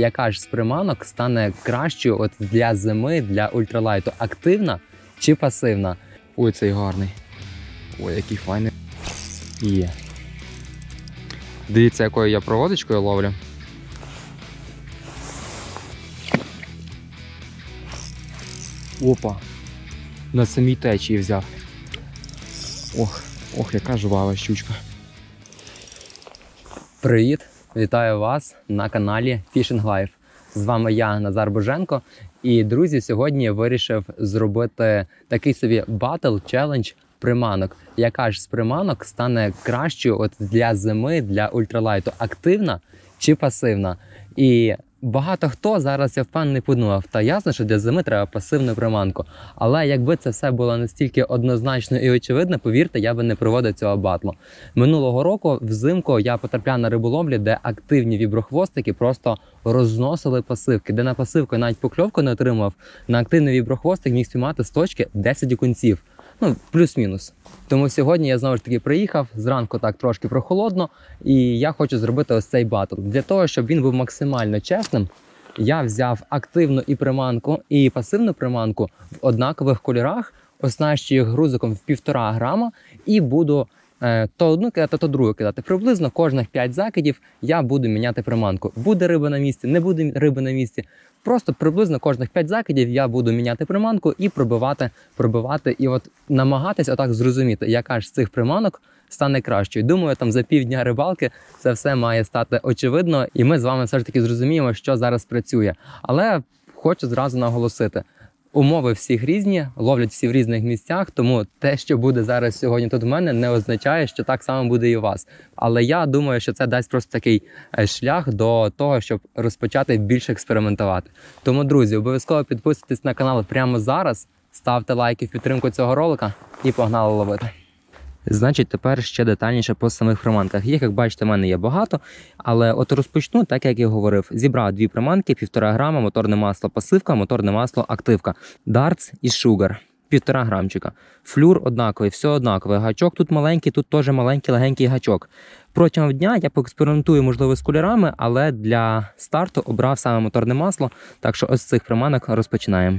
яка ж з приманок стане кращою от для зими, для ультралайту? Активна чи пасивна? Ой, цей гарний. Ой, який файний. Є. Дивіться, якою я проводочкою ловлю. Опа. На самій течії взяв. Ох, ох, яка жвава щучка. Привіт! Вітаю вас на каналі Fishing Life. З вами я, Назар Боженко. І друзі, сьогодні я вирішив зробити такий собі батл челендж приманок. Яка ж з приманок стане кращою от для зими, для ультралайту? Активна чи пасивна? І багато хто зараз я впевнений подумав, та ясно, що для зими треба пасивну приманку. Але якби це все було настільки однозначно і очевидно, повірте, я би не проводив цього батлу. Минулого року взимку я потрапляв на риболовлі, де активні віброхвостики просто розносили пасивки, де на пасивку навіть покльовку не отримав. На активний віброхвостик міг спіймати з точки 10 окунців. Ну, плюс-мінус. Тому сьогодні я знову ж таки приїхав зранку так трошки прохолодно, і я хочу зробити ось цей батл. Для того, щоб він був максимально чесним, я взяв активну і приманку, і пасивну приманку в однакових кольорах, оснащую їх грузиком в півтора грама, і буду то одну кидати, то другу кидати. Приблизно кожних 5 закидів я буду міняти приманку. Буде риба на місці, не буде риби на місці. Просто приблизно кожних 5 закидів я буду міняти приманку і пробивати, пробивати, і от намагатися отак зрозуміти, яка ж з цих приманок стане кращою. Думаю, там за півдня рибалки це все має стати очевидно, і ми з вами все ж таки зрозуміємо, що зараз працює. Але хочу зразу наголосити. Умови всіх різні, ловлять всі в різних місцях, тому те, що буде зараз сьогодні тут в мене, не означає, що так само буде і у вас. Але я думаю, що це дасть просто такий е, шлях до того, щоб розпочати більше експериментувати. Тому, друзі, обов'язково підписуйтесь на канал прямо зараз, ставте лайки в підтримку цього ролика і погнали ловити. Значить, тепер ще детальніше по самих приманках. Їх, як бачите, в мене є багато, але от розпочну, так як я говорив, зібрав дві приманки, півтора грама, моторне масло пасивка, моторне масло активка, Darts і Sugar. Півтора грамчика. Флюр однаковий, все однакове. Гачок тут маленький, тут теж маленький легенький гачок. Протягом дня я поекспериментую, можливо, з кольорами, але для старту обрав саме моторне масло. Так що ось з цих приманок розпочинаємо.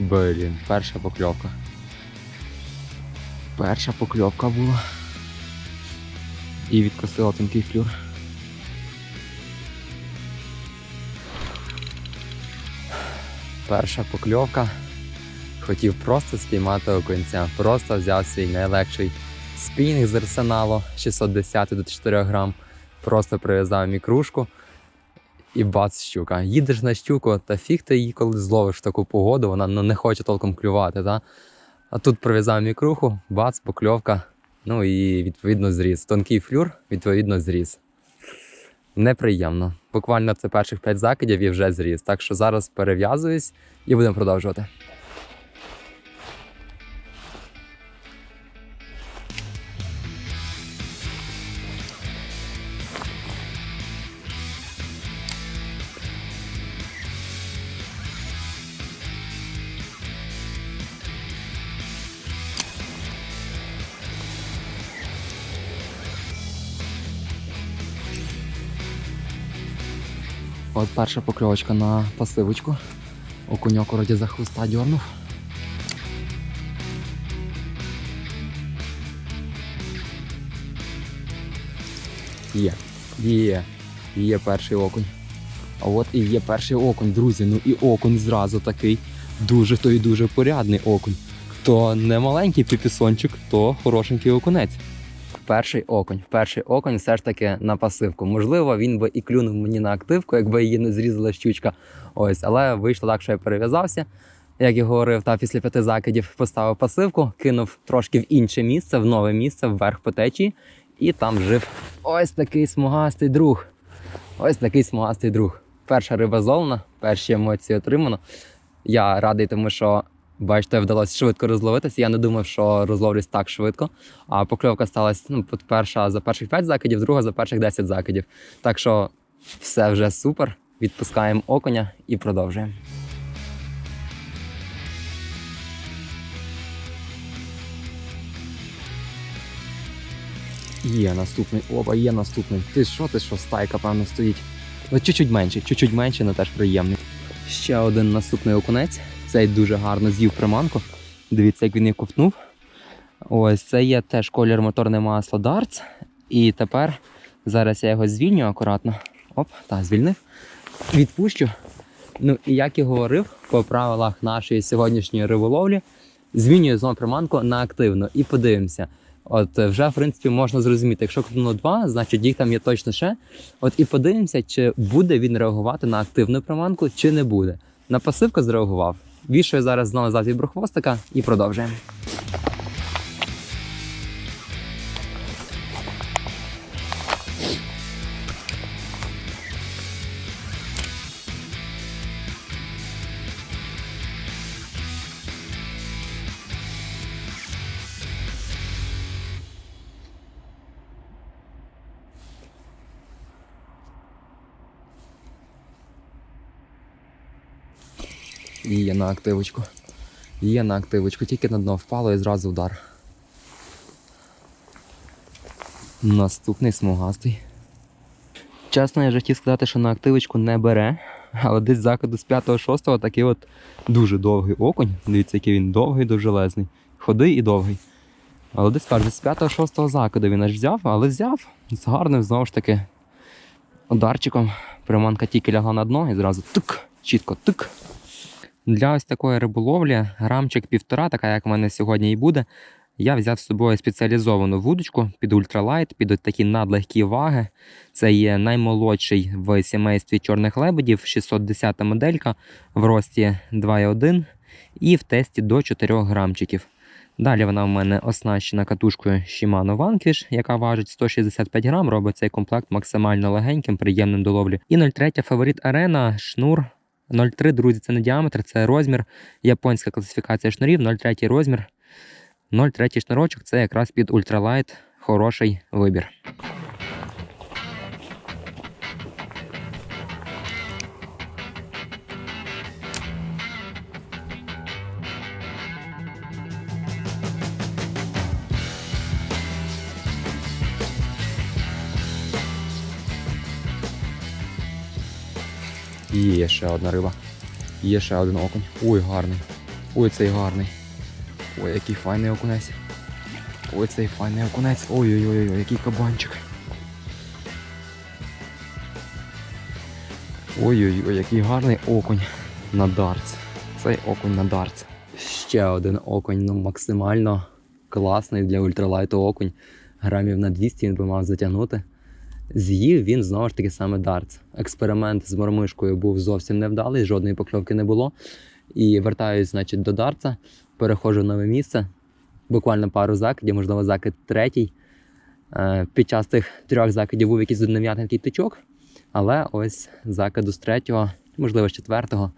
Блін, перша покльовка. Перша покльовка була. І відкосила тонкий флюр. Перша покльовка. Хотів просто спіймати окунця. Просто взяв свій найлегший спінінг з арсеналу 610 до 4 грам. Просто прив'язав мікрушку і бац щука. Їдеш на щуку, та фіг ти її коли зловиш в таку погоду, вона ну, не хоче толком клювати. Та? А тут прив'язав мікруху, бац, покльовка. Ну і відповідно зріз. Тонкий флюр, відповідно, зріз. Неприємно. Буквально це перших 5 закидів і вже зріз. Так що зараз перев'язуюсь і будемо продовжувати. От перша покльовочка на пасивочку. Окуньок вроді за хвоста дьорнув. Є, є, є перший окунь. А от і є перший окунь, друзі. Ну і окунь зразу такий. Дуже то і дуже порядний окунь. То не маленький піпісончик, то хорошенький окунець. Перший окунь. Перший окунь все ж таки на пасивку. Можливо, він би і клюнув мені на активку, якби її не зрізала щучка. Ось, але вийшло так, що я перев'язався. Як і говорив, та після п'яти закидів поставив пасивку, кинув трошки в інше місце, в нове місце, вверх по течії. І там жив ось такий смугастий друг. Ось такий смугастий друг. Перша риба зловлена, перші емоції отримано. Я радий, тому що, бачите, вдалося швидко розловитися. Я не думав, що розловлюсь так швидко. А покльовка сталася ну, перша за перших 5 закидів, друга за перших 10 закидів. Так що все вже супер. Відпускаємо оконя і продовжуємо. Є наступний. Опа, є наступний. Ти що, ти що, стайка, певно, стоїть. Ну, чуть-чуть менше, чуть-чуть менше, але теж приємний. Ще один наступний окунець. Цей дуже гарно з'їв приманку. Дивіться, як він її ковтнув. Ось це є теж колір моторне масло Darts. І тепер зараз я його звільню акуратно. Оп, так, звільнив. Відпущу. Ну і як і говорив, по правилах нашої сьогоднішньої риболовлі, змінюю знову приманку на активну і подивимося. От вже в принципі можна зрозуміти, якщо крутнуло два, значить їх там є точно ще. От і подивимося, чи буде він реагувати на активну приманку, чи не буде. На пасивку зреагував. Вішаю зараз знову назад від брохвостика і продовжуємо. Є на активочку. Є на активочку, тільки на дно впало і зразу удар. Наступний смугастий. Чесно, я вже хотів сказати, що на активочку не бере, але десь закиду з 5-6 такий от дуже довгий окунь. Дивіться, який він довгий, довжелезний. Ходий і довгий. Але десь кажуть, з 5-6 закиду він аж взяв, але взяв з гарним знову ж таки ударчиком. Приманка тільки лягла на дно і зразу тик, чітко тик. Для ось такої риболовлі грамчик півтора, така як в мене сьогодні і буде. Я взяв з собою спеціалізовану вудочку під ультралайт, під от такі надлегкі ваги. Це є наймолодший в сімействі чорних лебедів, 610 моделька в рості 2,1 і в тесті до 4 грамчиків. Далі вона в мене оснащена катушкою Shimano Vanquish, яка важить 165 грам, робить цей комплект максимально легеньким, приємним до ловлі. І 0,3 фаворит арена, шнур 0,3, друзі, це не діаметр, це розмір. Японська класифікація шнурів, 0,3 розмір. 0,3 шнурочок це якраз під ультралайт хороший вибір. Є ще одна риба. Є ще один окунь. Ой, гарний. Ой, цей гарний. Ой, який файний окунець. Ой, цей файний окунець. Ой-ой-ой, який кабанчик. Ой-ой-ой, який гарний окунь на дартс. Цей окунь на дартс. Ще один окунь, ну максимально класний для ультралайту окунь. Грамів на 200 він би мав затягнути. З'їв він знову ж таки саме дартс. Експеримент з мормишкою був зовсім невдалий, жодної покльовки не було. І вертаюсь, значить, до дартса, переходжу в нове місце. Буквально пару закидів, можливо, закид третій. Е, Під час тих трьох закидів був якийсь невнятний тичок, але ось закиду з третього, можливо, з четвертого.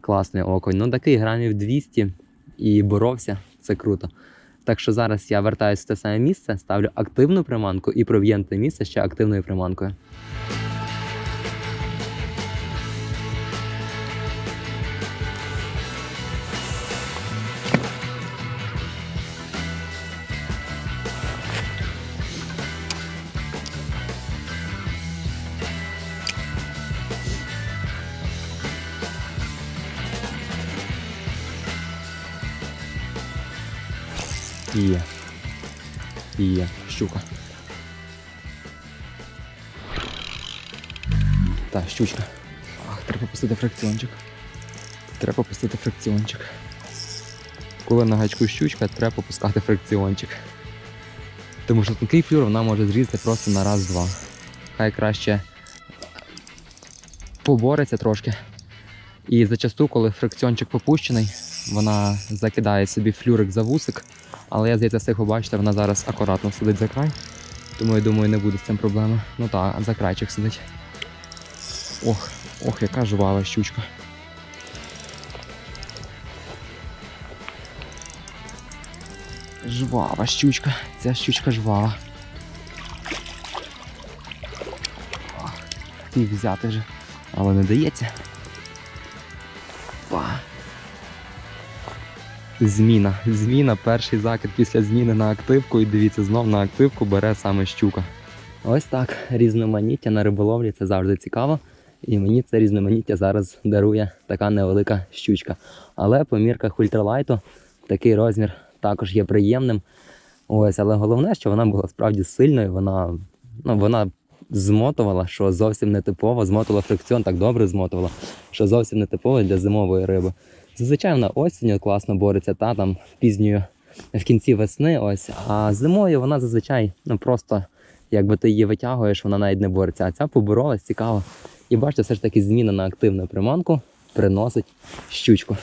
Класний окунь. Ну такий грамів 200 і боровся. Це круто. Так що зараз я вертаюся в те саме місце, ставлю активну приманку і пров'єнте місце ще активною приманкою. Є. Є. Щука. Так, щучка. Ах, треба пустити фракціончик. Треба пустити фракціончик. Коли на гачку щучка, треба попускати фракціончик. Тому що такий флюр вона може зрізати просто на раз-два. Хай краще побореться трошки. І зачасту, коли фрикціончик попущений, вона закидає собі флюрик за вусик. Але я здається, встиг побачити, вона зараз акуратно сидить за край. Тому я думаю, не буде з цим проблеми. Ну так, за крайчик сидить. Ох, ох, яка жвава щучка. Жвава щучка. Ця щучка жвава. Ох, Хотів взяти вже, але не дається. Зміна. Зміна, перший закид після зміни на активку. І дивіться, знов на активку бере саме щука. Ось так. Різноманіття на риболовлі це завжди цікаво. І мені це різноманіття зараз дарує така невелика щучка. Але по мірках ультралайту такий розмір також є приємним. Ось, але головне, що вона була справді сильною. Вона, ну, вона змотувала, що зовсім не типово, змотувала фрикціон, так добре змотувала, що зовсім не типово для зимової риби. Зазвичай вона осінню класно бореться, та там пізньою в кінці весни, ось. А зимою вона зазвичай ну просто якби ти її витягуєш, вона навіть не бореться. А ця поборолась цікаво. І бачите, все ж таки зміна на активну приманку приносить щучку.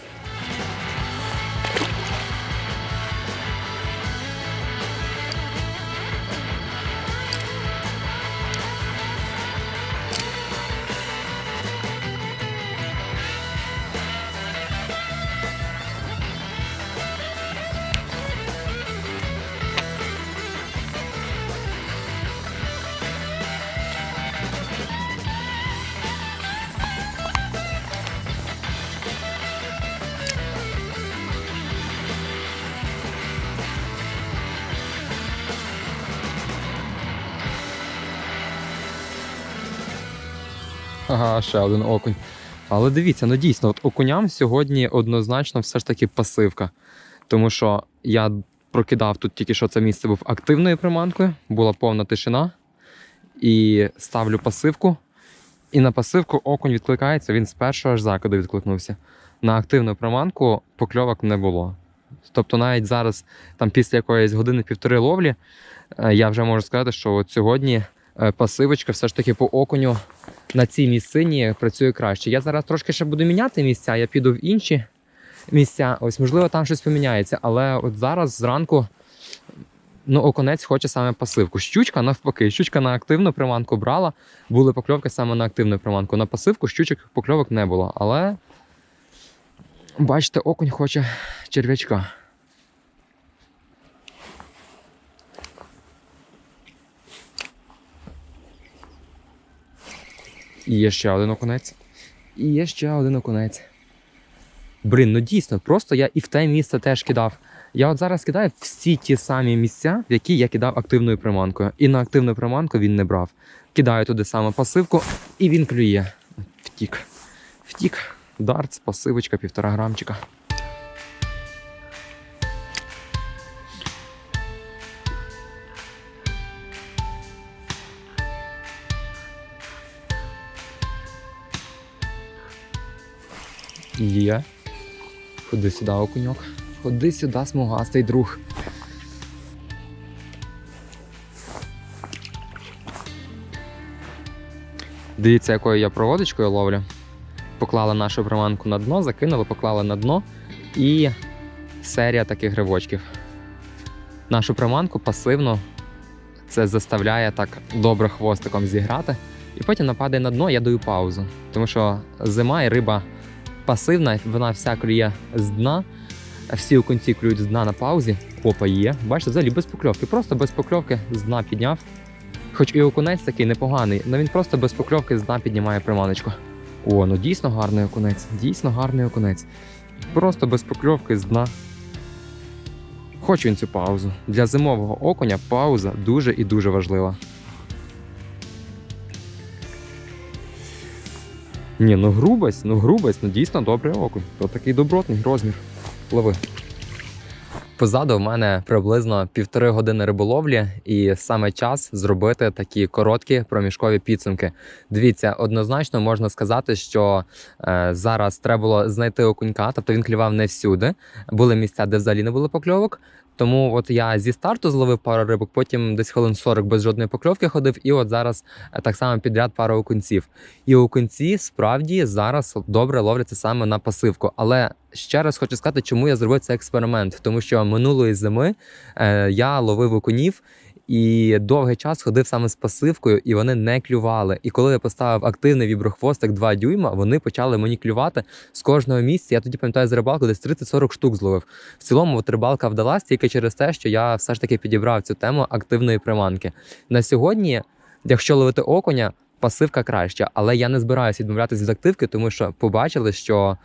Ага, ще один окунь. Але дивіться, ну дійсно, от окуням сьогодні однозначно все ж таки пасивка. Тому що я прокидав тут тільки що це місце був активною приманкою, була повна тишина. І ставлю пасивку. І на пасивку окунь відкликається, він з першого ж закиду відкликнувся. На активну приманку покльовок не було. Тобто, навіть зараз, там після якоїсь години-півтори ловлі, е, я вже можу сказати, що от сьогодні е, пасивочка все ж таки по окуню на цій місцині працює краще. Я зараз трошки ще буду міняти місця, я піду в інші місця. Ось, можливо, там щось поміняється. Але от зараз зранку ну, оконець хоче саме пасивку. Щучка навпаки, щучка на активну приманку брала, були покльовки саме на активну приманку. На пасивку щучок покльовок не було. Але бачите, окунь хоче черв'ячка. І є ще один окунець. І є ще один окунець. Блін, ну дійсно, просто я і в те місце теж кидав. Я от зараз кидаю всі ті самі місця, в які я кидав активною приманкою. І на активну приманку він не брав. Кидаю туди саме пасивку, і він клює. Втік. Втік. Дартс, пасивочка, півтора грамчика. Є. Ходи сюди, окуньок. Ходи сюди, смугастий друг. Дивіться, якою я проводочкою ловлю. Поклали нашу приманку на дно, закинули, поклали на дно і серія таких гривочків. Нашу приманку пасивно це заставляє так добре хвостиком зіграти. І потім нападає на дно, я даю паузу. Тому що зима і риба пасивна, вона вся клює з дна. Всі окунці клюють з дна на паузі. Опа є. Бачите, взагалі без покльовки. Просто без покльовки з дна підняв. Хоч і окунець такий непоганий, але він просто без покльовки з дна піднімає приманочку. О, ну дійсно гарний окунець. Дійсно гарний окунець. Просто без покльовки з дна. Хочу він цю паузу. Для зимового окуня пауза дуже і дуже важлива. Ні, ну грубость, ну грубость, ну дійсно добрий окунь. То такий добротний розмір. Лови. Позаду в мене приблизно півтори години риболовлі, і саме час зробити такі короткі проміжкові підсумки. Дивіться, однозначно можна сказати, що е, зараз треба було знайти окунька, тобто він клював не всюди. Були місця, де взагалі не було покльовок. Тому от я зі старту зловив пару рибок, потім десь хвилин 40 без жодної покльовки ходив, і от зараз е, так само підряд пару окунців. І окунці справді зараз добре ловляться саме на пасивку. Але ще раз хочу сказати, чому я зробив цей експеримент. Тому що минулої зими е, я ловив окунів. І довгий час ходив саме з пасивкою, і вони не клювали. І коли я поставив активний віброхвостик 2 дюйма, вони почали мені клювати з кожного місця. Я тоді пам'ятаю з рибалку десь 30-40 штук зловив. В цілому от рибалка вдалась тільки через те, що я все ж таки підібрав цю тему активної приманки. На сьогодні, якщо ловити окуня, пасивка краща, але я не збираюся відмовлятися від активки, тому що побачили, що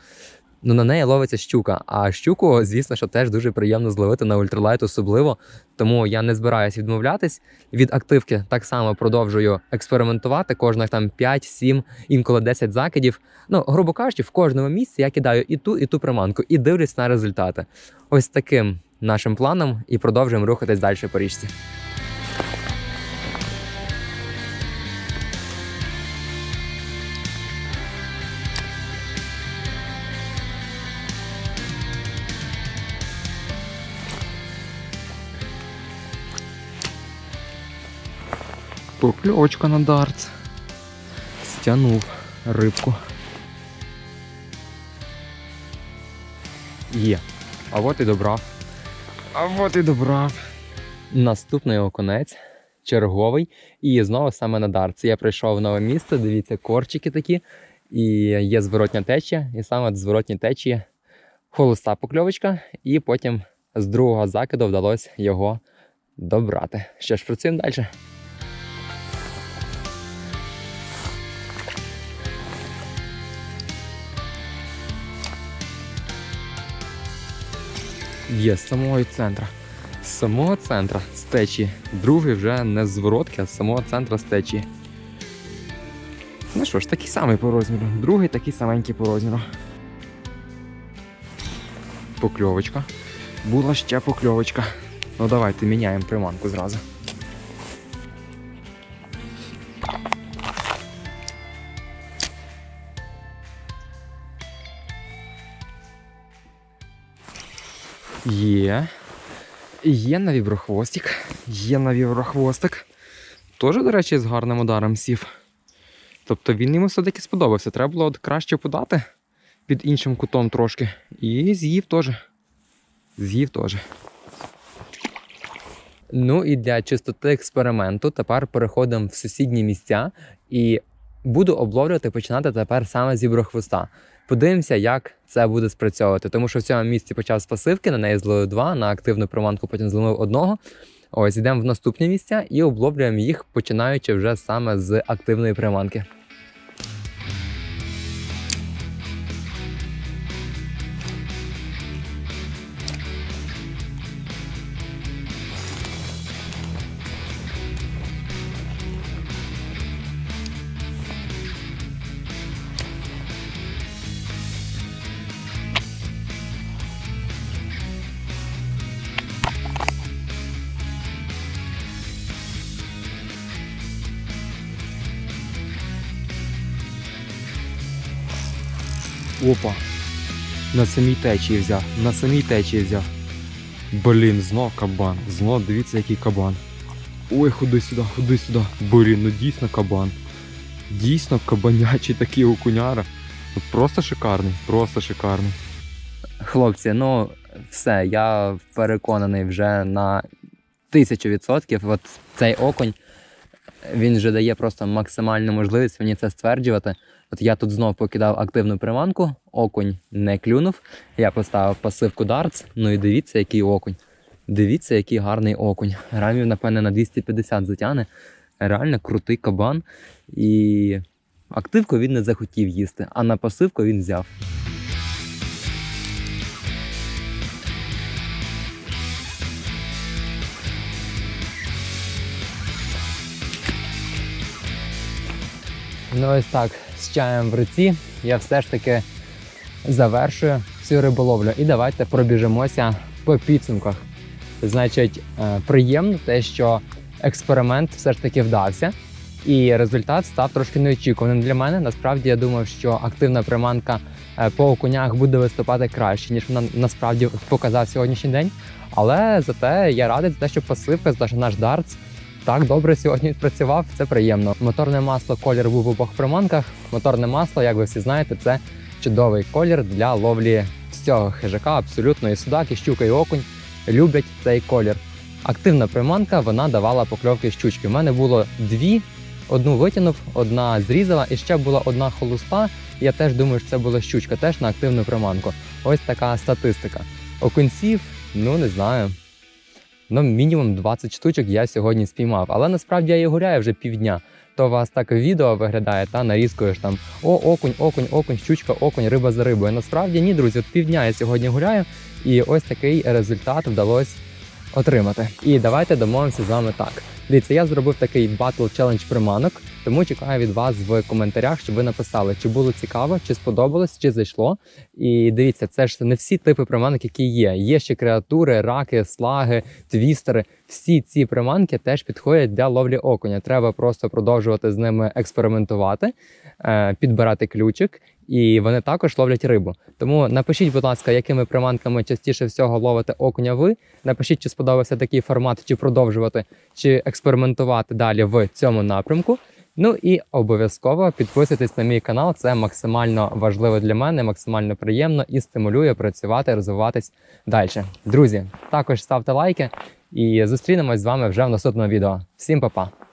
ну, на неї ловиться щука. А щуку, звісно, що теж дуже приємно зловити на ультралайт, особливо. Тому я не збираюся відмовлятись від активки. Так само продовжую експериментувати кожних там 5, 7, інколи 10 закидів. Ну, грубо кажучи, в кожному місці я кидаю і ту, і ту приманку, і дивлюсь на результати. Ось таким нашим планом і продовжуємо рухатись далі по річці. Покльовочка на дартс. Стянув рибку. Є. А от і добрав. А от і добрав. Наступний оконець. Черговий. І знову саме на дартс. Я прийшов в нове місце, дивіться, корчики такі. І є зворотня течія. І саме в зворотній течії холоста покльовочка. І потім з другого закиду вдалося його добрати. Що ж, працюємо далі. Є з самого центра. З самого центра з течії. Другий вже не з зворотки, а з самого центра з течії. Ну що ж, такий самий по розміру. Другий такий саменький по розміру. Покльовочка. Була ще покльовочка. Ну давайте міняємо приманку зразу. Є. Є на віброхвостик. Є на віброхвостик. Теж, до речі, з гарним ударом сів. Тобто він йому все-таки сподобався. Треба було от краще подати під іншим кутом трошки. І з'їв теж. З'їв теж. Ну і для чистоти експерименту тепер переходимо в сусідні місця і буду обловлювати починати тепер саме з. Подивимося, як це буде спрацьовувати. Тому що в цьому місці почав з пасивки, на неї зловив два, на активну приманку потім зловив одного. Ось йдемо в наступні місця і обловлюємо їх, починаючи вже саме з активної приманки. Опа. На самій течії взяв. На самій течії взяв. Блін, знов кабан. Знов дивіться, який кабан. Ой, ходи сюди, ходи сюди. Блін, ну дійсно кабан. Дійсно кабанячий такий окуняра. Ну, Просто шикарний, просто шикарний. Хлопці, ну все, я переконаний вже на тисячу відсотків. От цей окунь він вже дає просто максимальну можливість мені це стверджувати. От я тут знов покидав активну приманку, окунь не клюнув. Я поставив пасивку дартс. Ну і дивіться, який окунь. Дивіться, який гарний окунь. Грамів, напевне, на 250 затяне. Реально крутий кабан. І активку він не захотів їсти, а на пасивку він взяв. Ну ось так, з чаєм в руці я все ж таки завершую цю риболовлю. І давайте пробіжимося по підсумках. Значить, е, приємно те, що експеримент все ж таки вдався, і результат став трошки неочікуваним для мене. Насправді я думав, що активна приманка е, по окунях буде виступати краще, ніж вона насправді показав сьогоднішній день. Але зате я радий за те, що пасивка, за наш дартс так добре сьогодні відпрацював. Це приємно. Моторне масло колір був в обох приманках. Моторне масло, як ви всі знаєте, це чудовий колір для ловлі всього хижака. Абсолютно і судак, і щука, і окунь люблять цей колір. активна приманка, вона давала покльовки щучки. У мене було дві, одну витягнув, одна зрізала, і ще була одна холуста. Я теж думаю, що це була щучка, теж на активну приманку. Ось така статистика. Окунців, ну не знаю. Ну, мінімум 20 штучок я сьогодні спіймав. Але насправді я і гуляю вже півдня. То у вас так відео виглядає, та нарізкуєш там о, окунь, окунь, окунь, щучка, окунь, риба за рибою. Насправді ні, друзі, от півдня я сьогодні гуляю, і ось такий результат вдалося отримати. І давайте домовимося з вами так. Дивіться, я зробив такий батл челендж приманок, тому чекаю від вас в коментарях, щоб ви написали, чи було цікаво, чи сподобалось, чи зайшло. І дивіться, це ж не всі типи приманок, які є. Є ще креатури, раки, слаги, твістери. Всі ці приманки теж підходять для ловлі окуня. Треба просто продовжувати з ними експериментувати, е, підбирати ключик, і вони також ловлять рибу. Тому напишіть, будь ласка, якими приманками частіше всього ловите окуня ви. Напишіть, чи сподобався такий формат, чи продовжувати, чи експериментувати далі в цьому напрямку. Ну і обов'язково підписуйтесь на мій канал. Це максимально важливо для мене, максимально приємно і стимулює працювати, розвиватись далі. Друзі, також ставте лайки і зустрінемось з вами вже в наступному відео. Всім па-па!